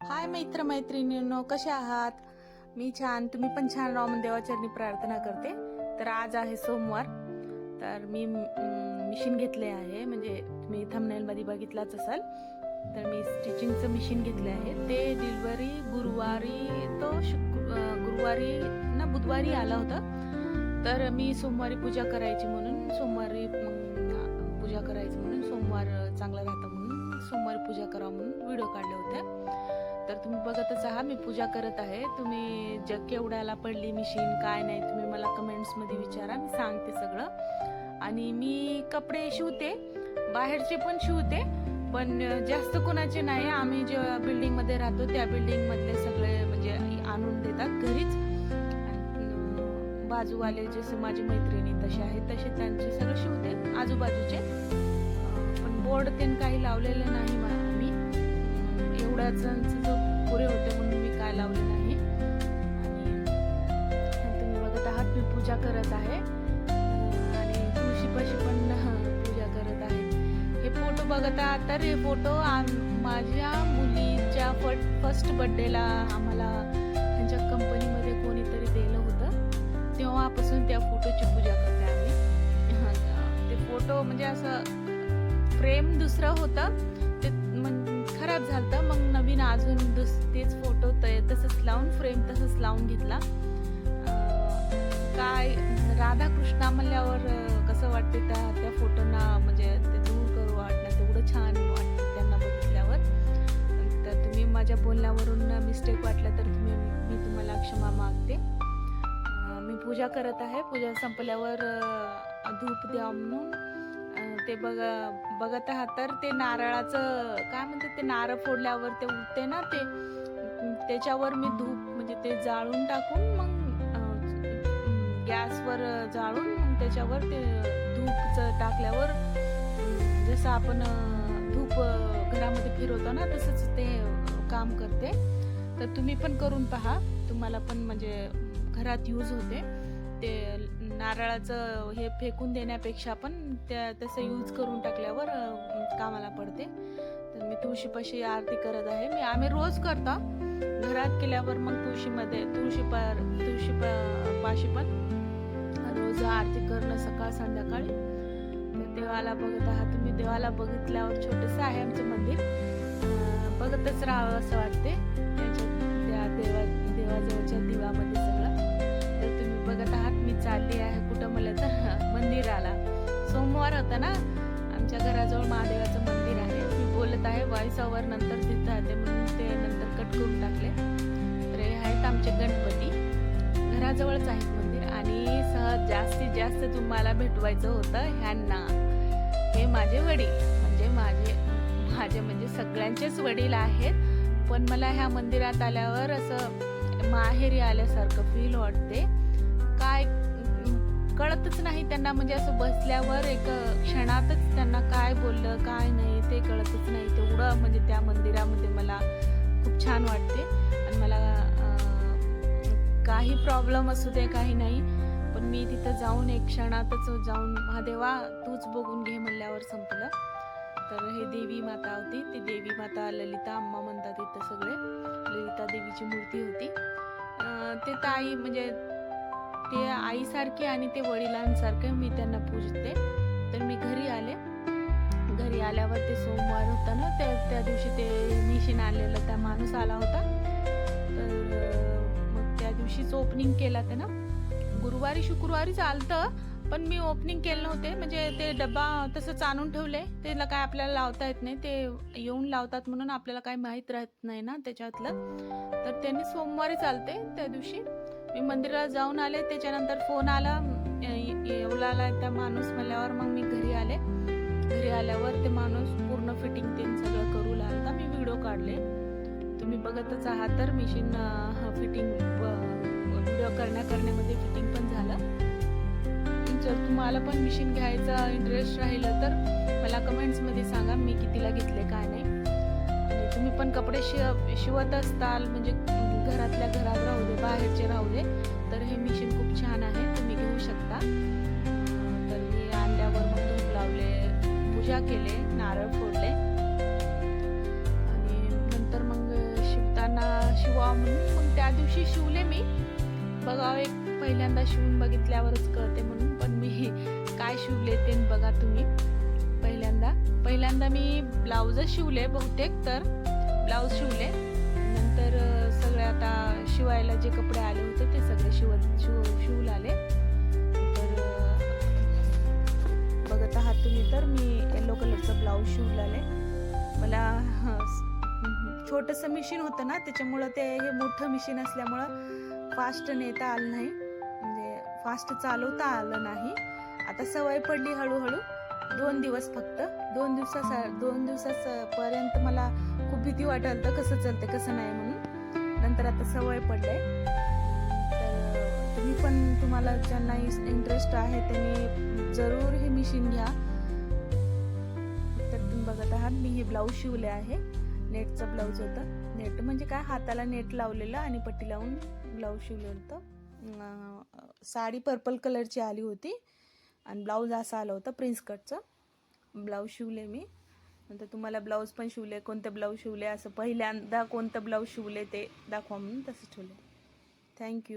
हाय मित्र मैत्रिणींनो कसे आहात? मी छान तुम्ही पण छान राहा देवाचरणी प्रार्थना करते. तर आज आहे सोमवार. तर मी मिशीन घेतले आहे. म्हणजे तुम्ही थंबनेल मध्ये बघितलाच असाल. तर मी स्टिचिंगचं मशीन घेतले आहे. ते डिलिव्हरी गुरुवारी तो शुक्र गुरुवारी ना बुधवारी आला होता. तर मी सोमवारी पूजा करायची म्हणून सोमवारी पूजा करायची म्हणून सोमवार चांगला राहतं म्हणून सोमवारी पूजा करावं म्हणून व्हिडिओ काढले होते तर तुम्ही बघतच आहात मी पूजा करत आहे. तुम्ही जग केवढ्याला पडली मिशीन काय नाही तुम्ही मला कमेंट्समध्ये विचारा मी सांगते सगळं. आणि मी कपडे शिवते बाहेरचे पण शिवते पण जास्त कोणाचे नाही. आम्ही जेव्हा बिल्डिंगमध्ये राहतो त्या बिल्डिंगमधले सगळे म्हणजे आणून देतात घरीच. बाजूवाले जसे माझी मैत्रिणी तसे आहेत तसे त्यांचे सगळं शिवते आजूबाजूचे. पण बोर्ड त्यांनी काही लावलेले नाही मला. अडचणचं जो पुरे होते म्हणून मी काय लावले नाही. आणि तुम्ही बघत आहात मी पूजा करत आहे. आणि तुळशीपाशी पण पूजा करत आहे. हे फोटो बघत आहात तर हे फोटो माझ्या मुलीच्या फर्स्ट बर्थडेला आम्हाला त्यांच्या कंपनीमध्ये कोणीतरी दिलं होतं. तेव्हापासून त्या फोटोची पूजा करते आम्ही. ते फोटो म्हणजे असं फ्रेम दुसरं होतं. खराब झालं मग नवीन अजून दुस तेच फोटो तसंच लावून फ्रेम तसंच लावून घेतला. काय राधाकृष्णा म्हणल्यावर कसं वाटते त्या त्या फोटोना म्हणजे ते दूर करू वाटलं तेवढं छान वाटतं त्यांना बघितल्यावर. तर तुम्ही माझ्या बोलण्यावरून मिस्टेक वाटलं तर तुम्ही मी तुम्हाला क्षमा मागते. मी पूजा करत आहे. पूजा संपल्यावर धूप द्या म्हणून. ते बघ बघत आहात तर ते नारळाचं काय म्हणतात ते नारळ फोडल्यावर ते उठते ना ते? त्याच्यावर मी धूप म्हणजे ते जाळून टाकून मग गॅसवर जाळून मग त्याच्यावर ते धूपचं टाकल्यावर जसं आपण धूप घरामध्ये फिरवतो ना तसंच ते काम करते. तर तुम्ही पण करून पहा. तुम्हाला पण म्हणजे घरात यूज होते. ते नारळाचं हे फेकून देण्यापेक्षा पण त्या तसं यूज करून टाकल्यावर कामाला पडते. तर मी तुळशीपाशी आरती करत आहे. मी आम्ही रोज करतो. घरात केल्यावर मग तुळशीमध्ये तुळशी पा तुळशी पा- पाशी पण रोज आरती करणं सकाळ संध्याकाळी. तर देवाला बघत आहात तुम्ही. देवाला बघितल्यावर छोटंसं आहे आमचं मंदिर. बघतच राहावं असं वाटते. सोमवार होता ना आमच्या घराजवळ महादेवाचं मंदिर आहे. मी बोलत आहे व्हॉइस ओव्हर नंतर तिथं आहे म्हणून ते नंतर कट करून टाकले. तर हे आहेत आमचे गणपती. घराजवळच आहेत मंदिर आणि सहज जास्तीत जास्त तुम्हाला भेटवायचं होतं ह्यांना. हे माझे वडील म्हणजे माझे माझे म्हणजे सगळ्यांचेच वडील आहेत. पण मला ह्या मंदिरात आल्यावर असं माहेरी आल्यासारखं फील वाटते. कळतच नाही त्यांना म्हणजे असं बसल्यावर एक क्षणातच त्यांना काय बोललं काय नाही ते कळतच नाही. तेवढं म्हणजे त्या मंदिरामध्ये मला खूप छान वाटते. आणि मला काही प्रॉब्लेम असू दे काही नाही पण मी तिथं जाऊन एक क्षणातच जाऊन महादेवा तूच बघून घे म्हणल्यावर संपलं. तर हे देवी माता होती. ती देवी माता ललिता अम्मा म्हणतात तिथं सगळे. ललिता देवीची मूर्ती होती. ते ताई म्हणजे ते आईसारखे आणि ते वडिलांसारखे मी त्यांना पूजते. तर मी घरी आले. घरी आल्यावर ते सोमवार होता ना त्या त्या दिवशी ते मिशीन आलेलं त्या माणूस आला होता. तर मग त्या दिवशीच ओपनिंग केला ते ना गुरुवारी शुक्रवारी चालतं पण मी ओपनिंग केलं नव्हते. म्हणजे ते डब्बा तसंच आणून ठेवले. त्याला काय आपल्याला लावता येत नाही. ते येऊन लावतात म्हणून आपल्याला काही माहीत राहत नाही ना त्याच्यातलं. तर त्यांनी सोमवारी चालते त्या दिवशी. मी मंदिरात जाऊन आले त्याच्यानंतर फोन आला येवलाला त्या माणूस म्हणल्यावर मग मी घरी आले. घरी आल्यावर ते माणूस पूर्ण फिटिंग ते सगळं करू लागला. मी व्हिडिओ काढले. तुम्ही बघतच आहात तर मिशीन फिटिंग व्हिडिओ करण्या करण्यामध्ये फिटिंग पण झालं. जर तुम्हाला पण मिशीन घ्यायचा इंटरेस्ट राहिलं तर मला कमेंट्समध्ये सांगा मी कितीला घेतले काय नाही. तुम्ही पण कपडे शिव शिवत असताल म्हणजे घरातल्या घरात राहू दे बाहेरचे राहू दे तर हे मिशीन खूप छान आहे तुम्ही घेऊ शकता. तर मी आणल्यावर मग धूप लावले पूजा केले नारळ फोडले. आणि नंतर मग शिवताना शिवा म्हणून मग त्या दिवशी शिवले मी. बघावं एक पहिल्यांदा शिवून बघितल्यावरच कळते म्हणून पण मी काय शिवले ते बघा तुम्ही. पहिल्यांदा पहिल्यांदा मी ब्लाऊजच शिवले बहुतेक तर ब्लाऊज शिवले. नंतर सगळे आता शिवायला जे कपडे आले होते ते सगळे शिव शिव शिवून आले तर बघत आहात तुम्ही तर मी येलो कलरचं ब्लाऊज शिवलं आले मला छोटंसं मिशीन होतं ना त्याच्यामुळं ते हे मोठं मिशीन असल्यामुळं फास्ट नेता आलं नाही. म्हणजे फास्ट चालवता आलं नाही. आता सवय पडली हळूहळू दोन दिवस फक्त. दोन दिवसा दोन दिवसापर्यंत मला खूप भीती वाटत तर कसं चालतं कसं नाही म्हणून. नंतर आता सवय पडले. तर तुम्ही पण तुम्हाला ज्यांना इंटरेस्ट आहे त्यांनी जरूर हे मिशीन घ्या. तर तुम्ही बघत आहात मी हे ब्लाऊज शिवले आहे. नेटचं ब्लाऊज होतं. नेट म्हणजे काय? हाताला नेट लावलेलं आणि पट्टी लावून ब्लाऊज शिवलं होतं. साडी पर्पल कलरची आली होती. आणि ब्लाऊज असं आलं होतं प्रिन्स कटचं ब्लाऊज शिवले मी. नंतर तुम्हाला ब्लाऊज पण शिवले कोणते ब्लाऊज शिवले असं पहिल्यांदा कोणतं ब्लाऊज शिवले ते दाखवा म्हणून तसं ठेवले. थँक्यू